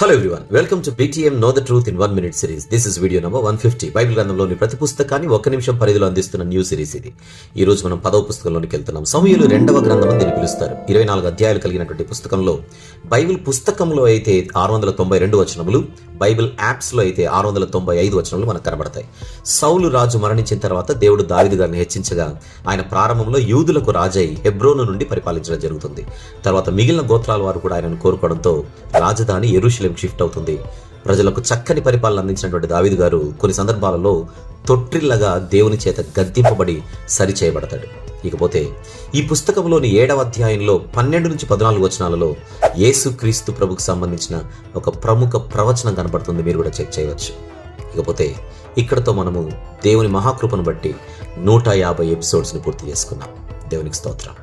Hello everyone welcome to BTM know the truth in one minute series this is video number one fifty Bible గ్రంథంలోని ప్రతి పుస్తకాన్ని ఒక్క నిమిషం పరిధిలో అందిస్తున్న న్యూ సిరీస్ ఇది. ఈ రోజు మనం పదవ పుస్తకంలోనికి వెళ్తున్నాం. సమయంలో రెండవ గ్రంథం అని దీన్ని పిలుస్తారు. ఇరవై నాలుగు అధ్యాయాలు కలిగినటువంటి పుస్తకంలో బైబిల్ పుస్తకంలో అయితే ఆరు వందల తొంభై రెండు వచనములు బైబిల్ యాప్స్లో అయితే ఆరు వందల తొంభై ఐదు వచనములు మనకు కనబడతాయి. సౌలు రాజు మరణించిన తర్వాత దేవుడు దావిది గారిని హెచ్చించగా ఆయన ప్రారంభంలో యూదులకు రాజై హెబ్రోను నుండి పరిపాలించడం జరుగుతుంది. తర్వాత మిగిలిన గోత్రాల వారు కూడా ఆయనను కోరుకోవడంతో రాజధాని ఎరుషలేం షిఫ్ట్ అవుతుంది. ప్రజలకు చక్కని పరిపాలన అందించినటువంటి దావిదు గారు కొన్ని సందర్భాలలో తొట్టిల్లగా దేవుని చేత గద్దింపబడి సరిచేయబడతాడు. ఇకపోతే ఈ పుస్తకంలోని ఏడవ అధ్యాయంలో పన్నెండు నుంచి పద్నాలుగు వచనాలలో యేసుక్రీస్తు ప్రభుకు సంబంధించిన ఒక ప్రముఖ ప్రవచనం కనబడుతుంది. మీరు కూడా చెక్ చేయవచ్చు. ఇకపోతే ఇక్కడతో మనము దేవుని మహాకృపను బట్టి నూట యాభై ఎపిసోడ్స్ని పూర్తి చేసుకున్నాం. దేవునికి స్తోత్రం.